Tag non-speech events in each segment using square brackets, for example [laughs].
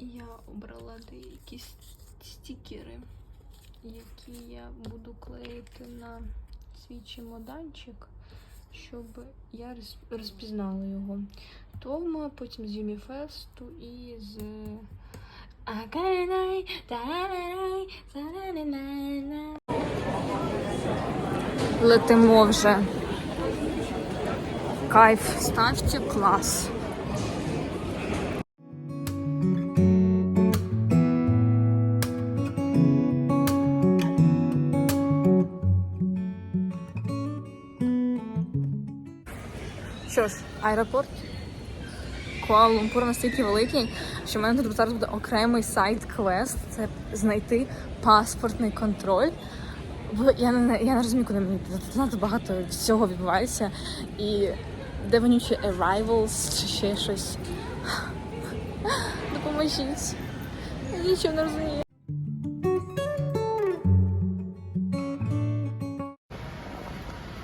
я обрала деякі стікери, які я буду клеїти на свій чемоданчик, щоб я розпізнала його. Тома, потім з Юміфесту і з. Летимо вже. Кайф, ставте клас. Аеропорт Куала-Лумпур настільки великий, що в мене тут зараз буде окремий сайт-квест. Це знайти паспортний контроль. Бо я не, я не розумію, куди мені надто багато всього відбувається. І де вонючі arrivals чи ще щось. Допоможіть. Я нічого не розумію.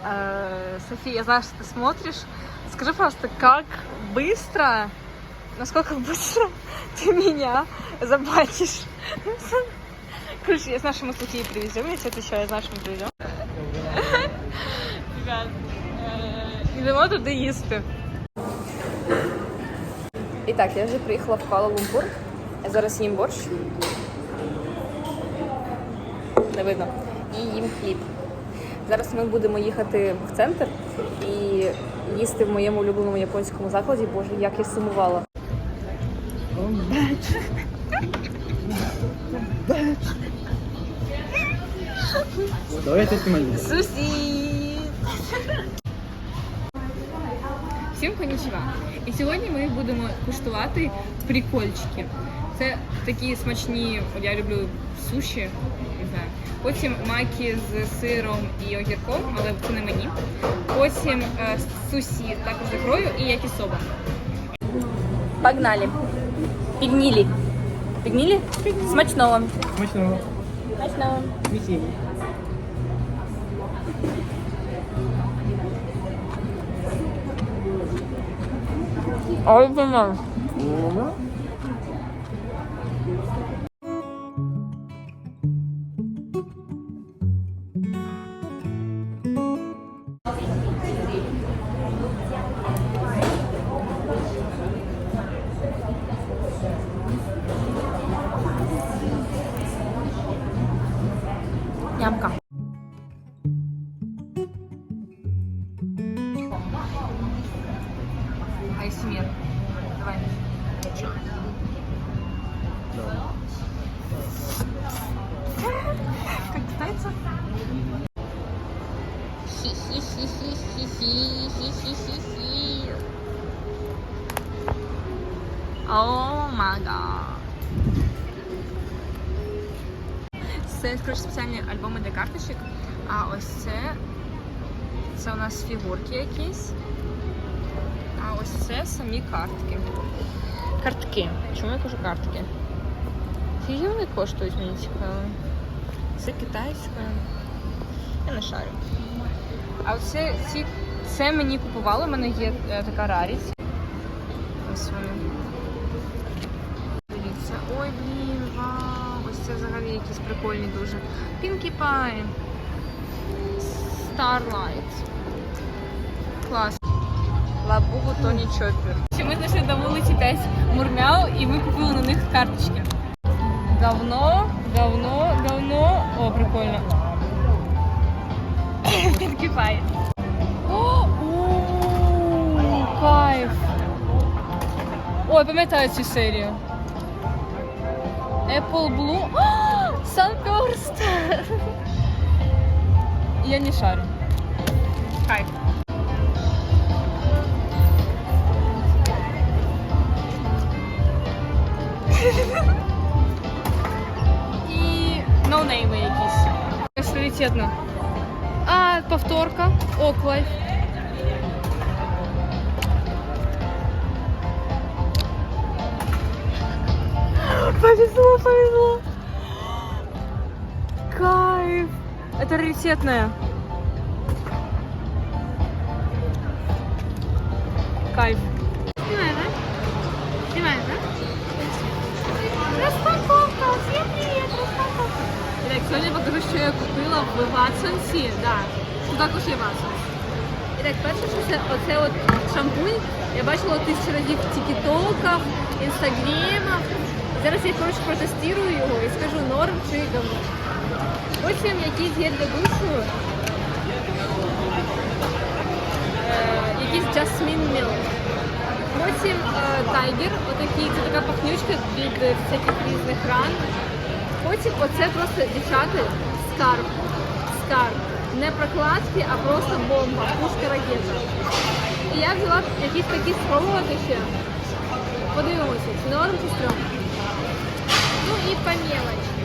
Э, София, я знаю, что смотришь. Скажи, пожалуйста, как быстро, насколько быстро [laughs] ты меня забатишь? [laughs] Короче, я знаю, что мы с Софией привезем, если это еще я знаю, что мы привезем. [laughs] Ребят, е, йдемо туди їсти. І так, я вже приїхала в Куала-Лумпур. Я зараз їм борщ. Не видно. І їм хліб. Зараз ми будемо їхати в центр і їсти в моєму улюбленому японському закладі. Боже, як я сумувала. Давай я снимаю. Сусід! Всім конічева. І сьогодні ми будемо куштувати прикольчики. Це такі смачні, я люблю суші, не знаю. Потім макі з сиром і огірком, але це не мені. Потім е, сусі також з ікрою і якісоба. Погнали. Підніли. Підніли? Смачного. Смачного. Смачного. Веселья. Ой, блин. Це коротше, спеціальні альбоми для карточок. А ось це. Це у нас фігурки якісь. А ось це самі картки. Картки. Чому я кажу картки? Скільки вони коштують, мені цікаво. Це китайська. Я не шарю. А оце ці. Це мені купували, у мене є е, така рарість. Ось вони. Дивіться. Ой, блін, вау! Ось це взагалі якісь прикольні дуже. Pinkie Pie. Starlight. Клас. Лабубу Тоні Чоппер. Ми знайшли на вулиці 5 мурмяу і ми купили на них карточки. Давно, давно, давно. О, прикольно. [laughs] Pinkie кайф. Ой, пам'ятаю цю серію. Apple Blue. [gasps] О, Sunburst. Я не шарю. Кайф. І ноунейми якісь. Якась раритетна. А, повторка. Оклайф. Повезло, повезло. Это раритетная. Кайф. Снимаем, да? Снимаем, да? Распаковка! Всем! Распаковка! Итак, сегодня покажу, что я купила в Ватсонсі. Да. Ну також є Ватсонс. І так, перше, это вот оце от шампунь. Я бачила тисячу разів в тікітоках, інстаграмах. Зараз я коротше протестую його і скажу норм чи говно. Потім якийсь гель для душу. Е, якийсь Jasmine Milk. Потім тайгер, отакий, це така пахнючка від всяких різних ран. Потім оце просто дівчата скарб. Скарб. Не прокладки, а просто бомба, пушка ракета. І я взяла якісь такі спробувати ще. Подивимося, чи норм чи стрьом. Ну і по мелочі.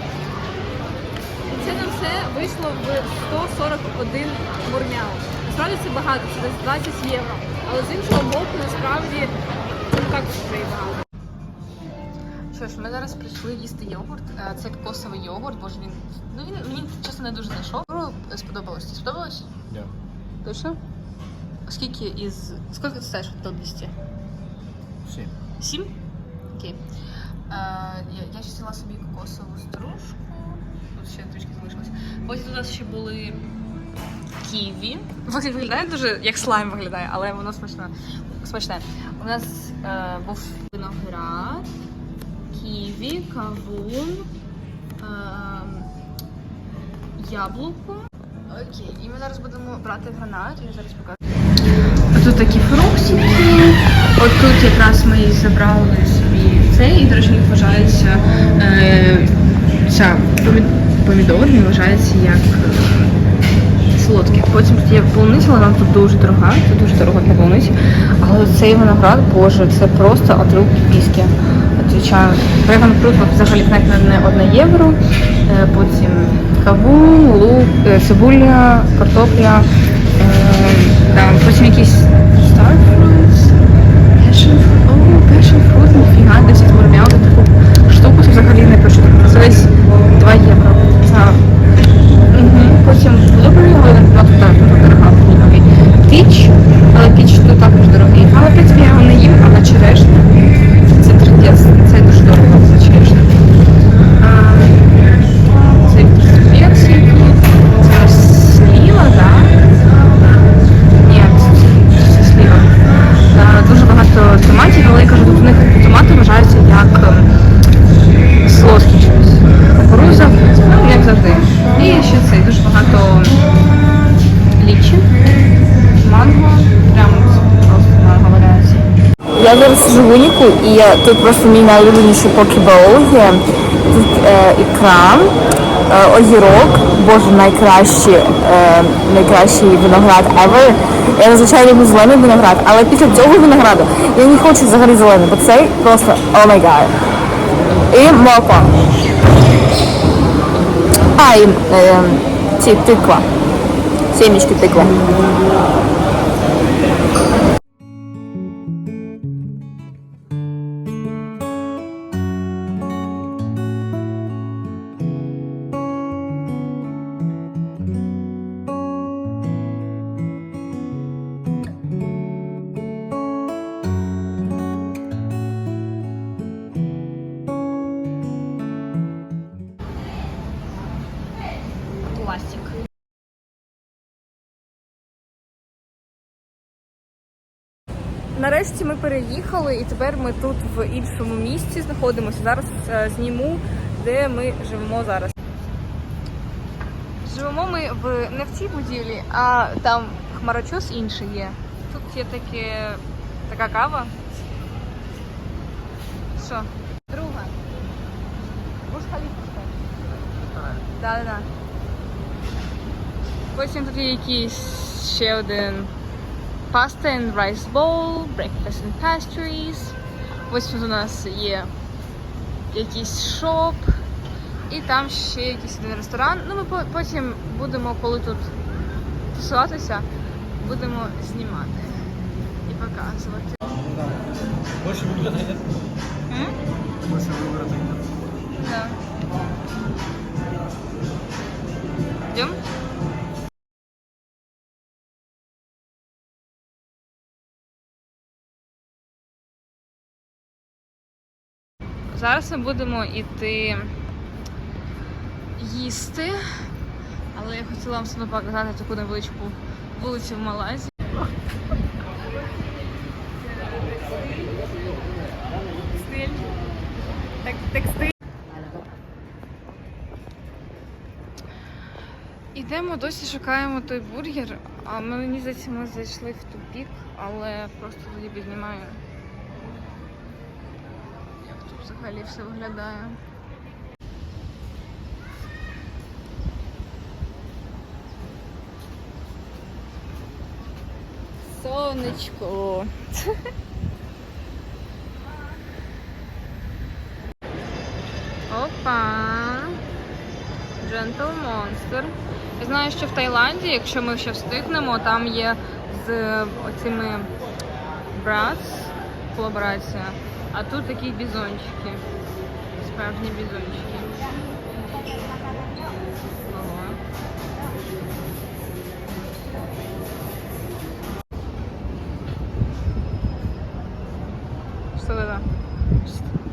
І це нам все вийшло в 141 бурмяу. Насправді це багато, це десь 20 євро. Але з іншого боку, насправді це не так вже і багато. Що ж, ми зараз прийшли їсти йогурт. Е, Це кокосовий йогурт, боже він. Ну він мені чесно не дуже зайшов. Сподобалось? Тобі Сподобалось? Да. Точно? Скільки із. Скільки ти ставиш до 200? Всі. Сім? Окей. Е, я, я ще взяла собі кокосову стружку. Ще трішки залишилось. Потім у нас ще були ківі. Виглядає дуже як слайм виглядає, але воно смачне. смачне. У нас е, був виноград, ківі, кавун, е, яблуко. Окей, і ми зараз будемо брати гранат, я зараз покажу. Тут такі фруктики. От тут якраз ми забрали собі цей, і, до речі, вважається е, ця помідор, він вважається як е, солодкий. Потім тут є полуниця, нам тут дуже дорога, це дуже дорого для полуниці. Але цей виноград, боже, це просто отруб піски. Отвічаю. Драгон фрут взагалі не одне євро. Е, Потім кавун, лук, е, цибуля, картопля. Да, потім якісь starfruits, passion fruit. О, passion fruit, ніфіга, 10 бурмяв, за таку штуку це взагалі не пишу. Це десь 2 євро. Угу. Потім blueberry, я, тут просто мій найулюбленіший покебол є. Тут е, ікра, е, огірок, боже, найкращий, е, найкращий виноград ever. Я зазвичай люблю зелений виноград, але після цього винограду я не хочу взагалі зелений, бо цей просто о май гад. І морква. А, і е, ці тиква. Сімечки тиква. Переїхали і тепер ми тут в іншому місці знаходимося. Зараз е, зніму, де ми живемо зараз. Живемо ми в не в цій будівлі, а там хмарочос інший є. Тут є таке, така кава. Що? Друга. Буш халіфа. Да, да, да. Потім тут є якийсь ще один pasta and rice bowl, breakfast and pastries. Ось тут у нас є якийсь шоп. І там ще якийсь один ресторан. Ну, ми потім будемо, коли тут тусуватися, будемо знімати і показувати. Больше выбора нет. Больше выбора нет. Да. Идем? Зараз ми будемо йти їсти. Але я хотіла вам все показати таку невеличку вулицю в Малайзії. Текстиль. Текстиль. Ідемо, досі шукаємо той бургер, а мені здається, ми зайшли в тупік, але просто тоді піднімаю. Взагалі все виглядає. Сонечко. Опа. Gentle Monster. Я знаю, що в Таїланді, якщо ми ще встигнемо, там є з оцими Bratz колаборація. А тут такі бізончики. Справжні бізончики. Ого. Что это?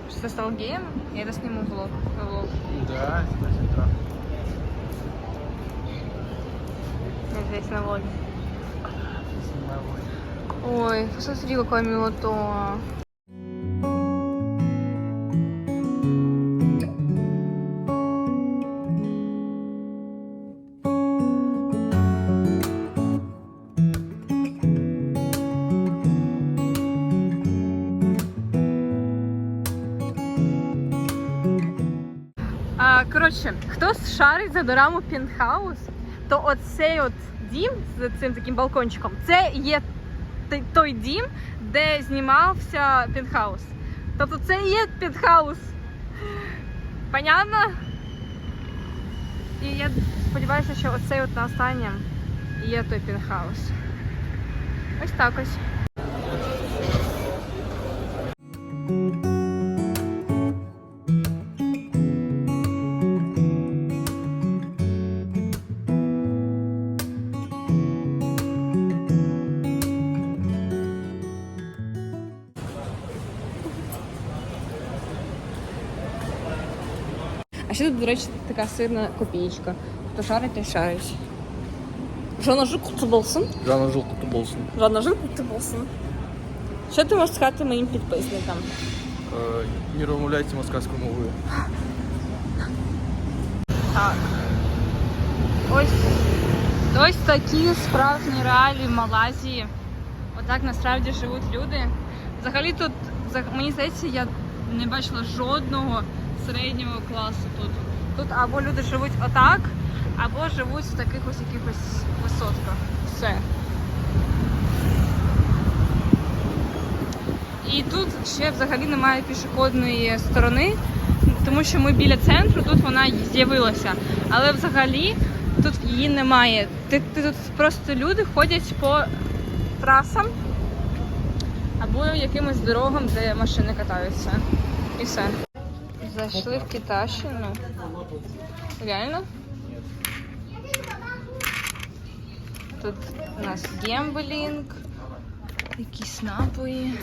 Что ты стал геем? Я это сниму в влог. в влог. Да, значит, да. Я здесь на влоге. Снимаю влог. Ой, посмотри, какое милото. Коротше, хто шарить за дораму Пінтхаус, то оцей от дім з цим таким балкончиком, це є той- дім, де знімався Пінтхаус. Тобто це є Пінтхаус. Понятно? І я сподіваюся, що оцей от на останнім і є той Пінтхаус. Ось так ось. А ще тут, до речі, така сирна копієчка. Хто шарить, той шарить. Жона жук болсун. Жана желтый туболсун. Жона жук болсун. Що ти можеш сказати моїм підписникам? Не розмовляйте москальською мовою. Так. Ось, ось такі справжні реалії в Малайзії. Отак насправді живуть люди. Взагалі тут, мені здається, я не бачила жодного середнього класу тут. Тут або люди живуть отак, або живуть в таких ось якихось висотках. Все. І тут ще взагалі немає пішохідної сторони, тому що ми біля центру, тут вона з'явилася. Але взагалі тут її немає. Ти, ти тут просто люди ходять по трасам або якимось дорогам, де машини катаються. І все. Зайшли в Китайщину. Реально? Тут у нас гемблінг, якісь напої.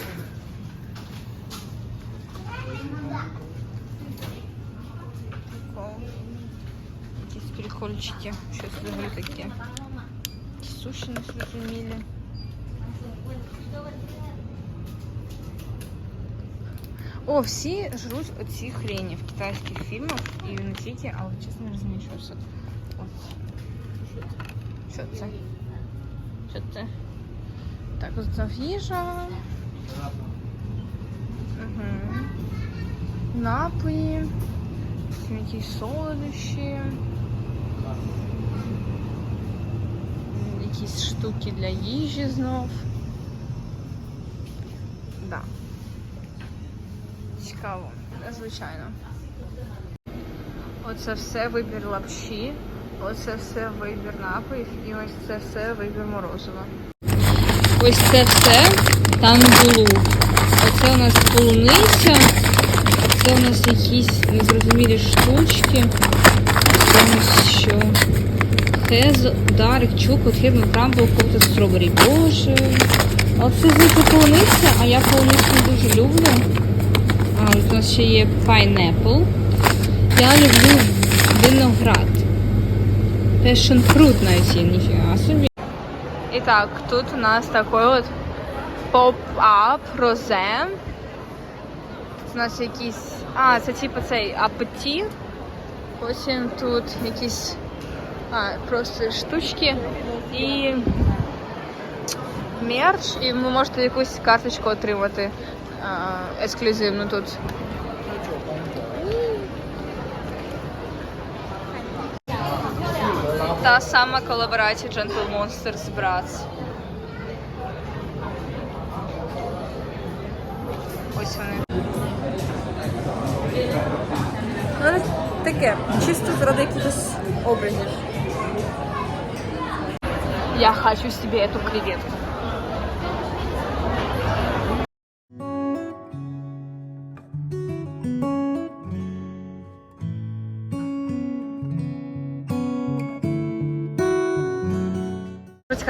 Прикол. Якісь прикольчики. Щось взагалі таке. Якісь Суші не зрозумілі. О, всі жруть оці хрені в китайських фільмах і не тільки, але чесно не розумію, що це. От. Що це? Що це? Так, ось це їжа. Угу. Напої. Якісь солодощі. М, Якісь штуки для їжі знов. Цікаво, звичайно. Оце все вибір лапші, оце все вибір напоїв і ось це все вибір морозива. Ось це все там. Оце у нас полуниця, це у нас якісь незрозумілі штучки. Це у нас що? Хез, дарик, чукот, херман, крамбл, кофта, стробері. Боже. А це полуниця, а я полуницю дуже люблю. А, у нас ще є pineapple. Я люблю виноград. Passion fruit найти, ніфіга собі. І так, тут у нас такий от поп-ап розе. Тут у нас якісь. А, це типу цей апеті. Потім тут якісь а, просто штучки і мерч, і ви можете якусь карточку отримати а, ексклюзивну тут. Та сама колаборація Gentle Monsters Brats. Ось вони. Ну, таке, чисто заради якихось образів. Я хочу себе эту креветку.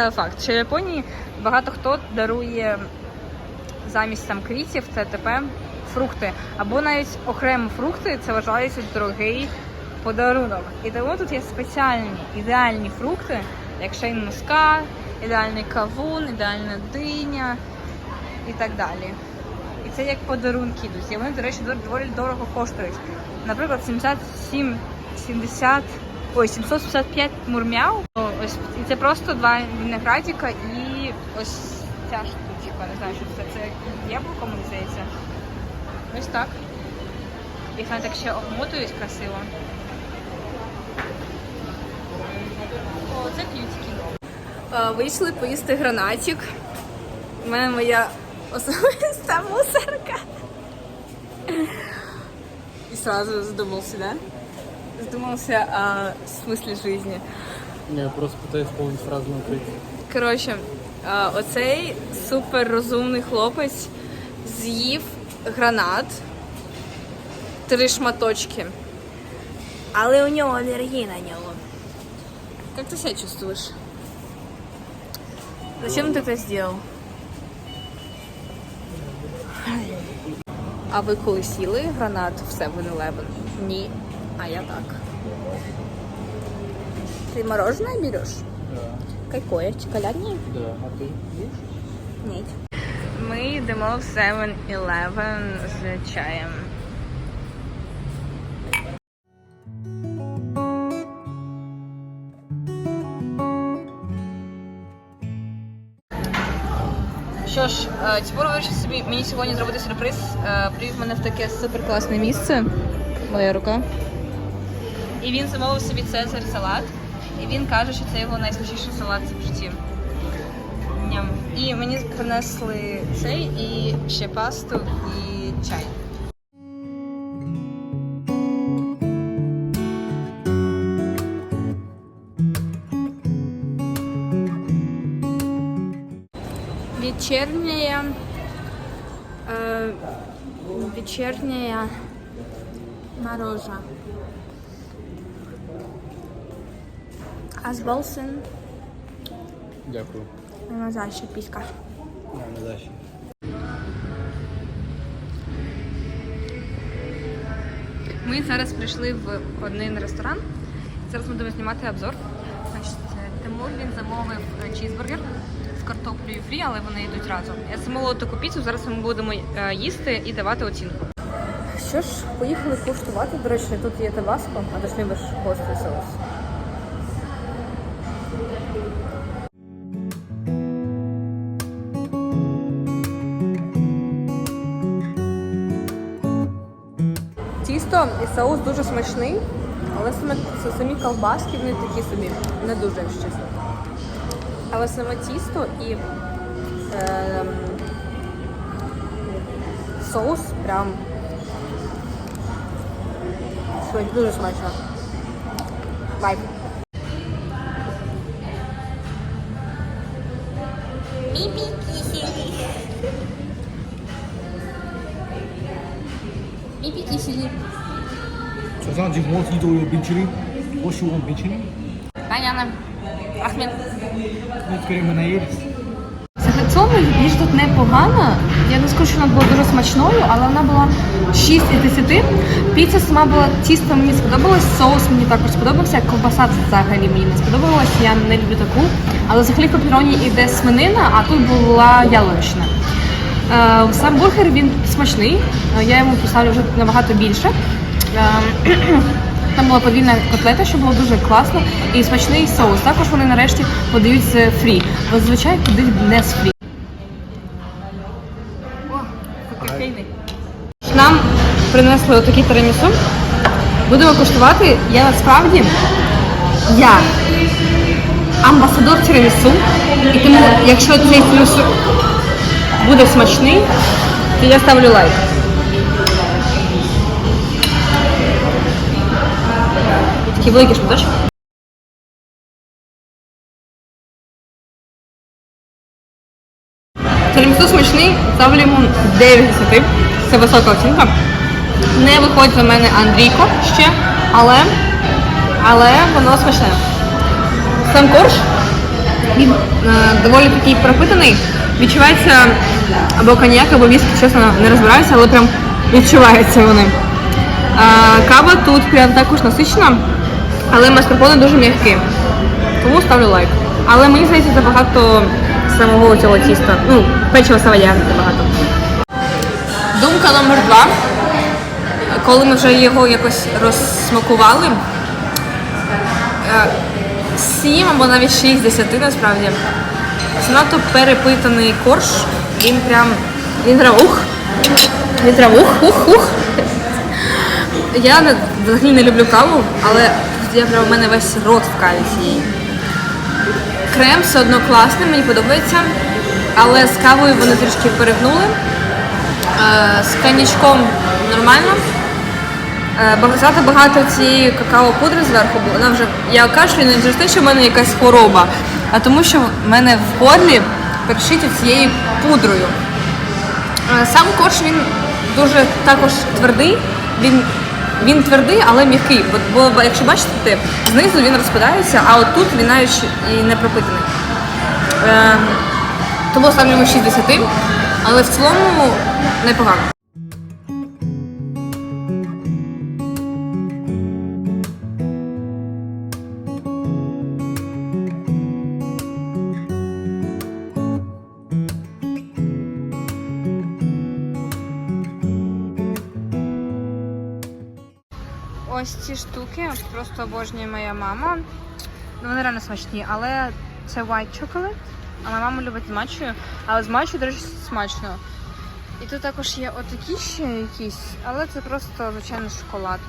Цікавий факт, що в Японії багато хто дарує замість там квітів, ТТП, фрукти. Або навіть окремо фрукти це вважається дорогий подарунок. І тому тут є спеціальні ідеальні фрукти, як шейн мускат, ідеальний кавун, ідеальна диня і так далі. І це як подарунки йдуть. І вони, до речі, доволі дорого коштують. Наприклад, 77, 70, ой, 775 мурмяу. Ось і це просто два виноградика і ось ця штучка. Не знаю, що це. Це яблуко, мені здається. Ось так. Їх вони так ще обмотують красиво. О, це квітки. Вийшли поїсти гранатик. У мене моя особиста мусорка. И сразу задумался, да? Задумался о смысле Я просто пытаюсь вспомнить фразу на третій. Коротше, а, оцей супер розумний хлопець з'їв гранат, три шматочки. Але у нього алергія на нього. Як ти себе чувствуєш? Зачем ти це зробив? А ви коли сіли гранат в 7-Eleven? Ні. А я так. Ти мороженое береш? Да. Какое? Чоколядне? Да. А ти? Ні. Ми йдемо в 7-Eleven з чаєм. Що ж, е, вирішив собі мені сьогодні зробити сюрприз. Е, Привів мене в таке супер класне місце. Моя рука. І він замовив собі цезарь салат. І він каже, що це його найсмачніший салат в житті. Ням. І мені принесли цей і ще пасту і чай. Вечерняя э, вечерняя морожа. Азболсен Дякую. Назад піська. На дальше. Ми зараз прийшли в один ресторан. Зараз ми будемо знімати обзор. Значить, е, Тимур він замовив е, чізбургер з картоплею фрі, але вони йдуть разом. Я замовила таку піцу, зараз ми будемо е, їсти і давати оцінку. Що ж, поїхали куштувати. До речі, тут є табаско, а ж гострий соус. Соус дуже смачний, але саме самі ковбаски вони такі собі, не дуже, якщо чесно. Але саме тісто і е, соус прям дуже смачно. Вайб. Мипи кисели. 조상 지금 ніж тут непогана. Я не скажу, що вона була дуже смачною, але вона була 6 із 10. Піца сама була тісто, мені сподобалось, соус мені також сподобався, ковбаса взагалі мені не сподобалась, я не люблю таку. Але взагалі в пепероні йде свинина, а тут була яловична. Сам бургер він смачний, я йому поставлю вже набагато більше. Е, [clears throat] Там була подвійна котлета, що було дуже класно, і смачний соус. Також вони нарешті подають з фрі. Зазвичай туди не з фрі. Нам принесли отакі тирамісу. Будемо куштувати. Я насправді я амбасадор тирамісу. І тому, якщо цей тирамісу буде смачний, то я ставлю лайк. Такий великий шматочок. Тирамісу смачний, ставлю йому 9 з 10. Це висока оцінка. Не виходить за мене Андрійко ще, але, але воно смачне. Сам корж, він е, доволі такий пропитаний. Відчувається або коньяк, або віскі, чесно, не розбираюся, але прям відчуваються вони. Е, кава тут прям також насичена, але маскарпоне дуже м'який. Тому ставлю лайк. Але мені здається, забагато самого цього тіста. Ну, печива савояр забагато. Думка номер два. Коли ми вже його якось розсмакували, е, 7 або навіть 6 з 10 насправді. Занадто перепитаний корж. Він прям. Він прям ух. Він прям ух, ух, ух. Я взагалі не люблю каву, але я прям у мене весь рот в каві цієї. Крем все одно класний, мені подобається. Але з кавою вони трішки перегнули. Е, З коньячком нормально. Е, Багато багато цієї какао-пудри зверху, бо вона вже. Я кашлю не через те, що в мене якась хвороба, а тому, що в мене в горлі першить цією пудрою. Е, Сам корж він дуже також твердий. Він, він твердий, але м'який. Бо, бо якщо бачите, знизу він розпадається, а от тут він навіть і не пропитаний. Е, тому ставлю йому 6 з 10, але в цілому непогано. Ці штуки просто обожнює моя мама. Ну, вони реально смачні, але це white chocolate, а моя мама любить з матчою, але з матчою, до речі, смачно. І тут також є отакі ще якісь, але це просто звичайний шоколад.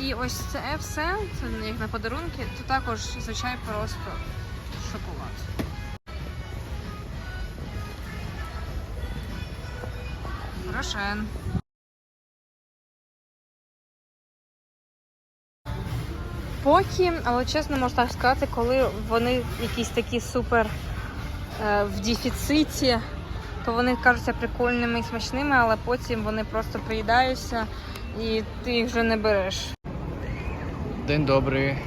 І ось це все, це як на подарунки, тут також звичайно просто шоколад. Рошен. Поки, але чесно можу так сказати, коли вони якісь такі супер е, в дефіциті, то вони кажуться прикольними і смачними, але потім вони просто приїдаються і ти їх вже не береш. День добрый,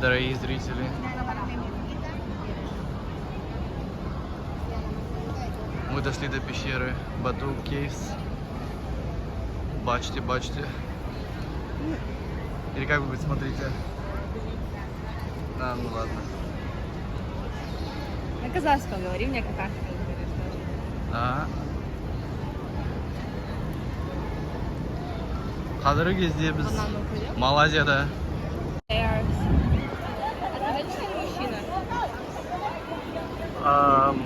дорогие зрители. Мы дошли до пещеры Бату Кейвс. Бачите, бачите. Или как вы смотрите? А, ну ладно. На казахском говори, мне какая Ага. Қазіргі кезде біз Малайзияда Это женщина или мужчина? Эм,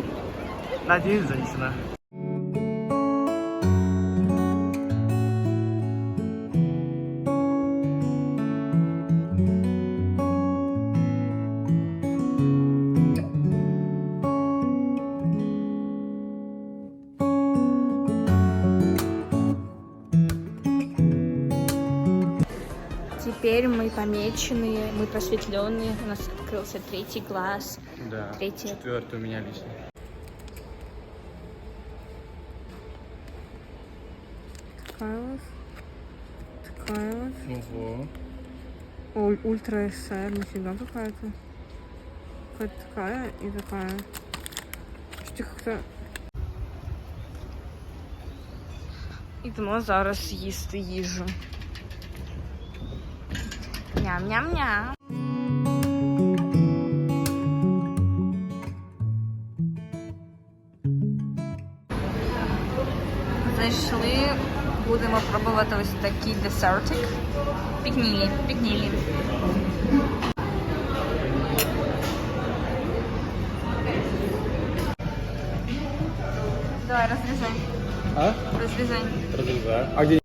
надеюсь, женщина. помеченные, мы просветленные, у нас открылся третий глаз. Да. Третий. Четвертый у меня лично. Такая вот. Такая вот. Ого. Ой, ультра SR, нифига какая-то. Какая-то такая и такая. Просто как-то... Ідемо зараз їсти їжу. Ням-ням-ням. Зайшли, будемо пробувати ось такий десертик. Пікнілі, пікнілі. Давай, розрізай. А? Розрізай. А где